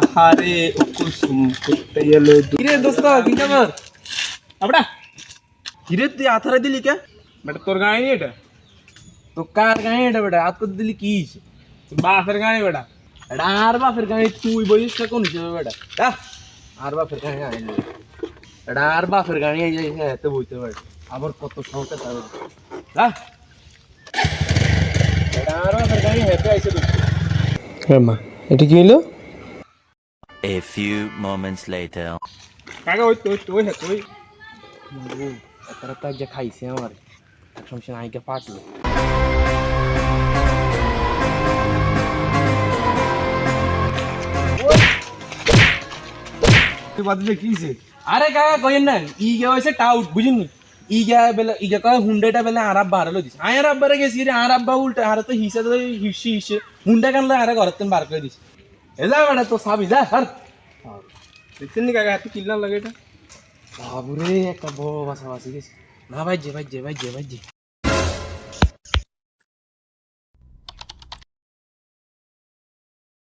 আহারে ও কুসুম ফুটতে এলো কিরে দোস্ত কি খবর? আবড়া। কিরে তুই আথারে দিলি কে? বেটা তোর গায়ে নি এটা? তো কার গায়ে এটা বেটা? আত করে দিলি কি বাপের গায়ে বেটা? এটা আর বাপের গায়ে তুই বলিস না কোন হিসেবে বেটা? আর বাপের গায়ে আইনি এটা আর বাপের গায়ে আই যাই হ্যাঁ তো বইতে পারে। আবার কত সংখ্যা তার দা এটা আর বাপের গায়ে হেঁটে আইছে হ্যাঁ মা এটা কি হলো A few moments later. কাকা ওই তো ওই তো ওই হ্যাঁ ওই তারা তো যে খাইছে আমার এক সময় আইকে পাটলো তুই বাদে কি হইছে আরে কাকা কইেন না ই গে হইছে টাউট বুঝিনি ই গে বেলে ই গে কয় হুন্ডাটা বেলে আর আব্বা হারালো দিছে আয় আর আব্বারে গেছি রে আর আব্বা উল্টা আর তো হিসা তো হিসি হিসে হুন্ডা কানলে আরে ঘরতেন বার করে দিছে এলা বেটা তো সাবি যা হার দেখছেন নি কাকা হাতে কিল্লা লাগে এটা বাবুরে একটা বড় বাসা বাসি গেছে না ভাই যে ভাই যে ভাই যে ভাই যে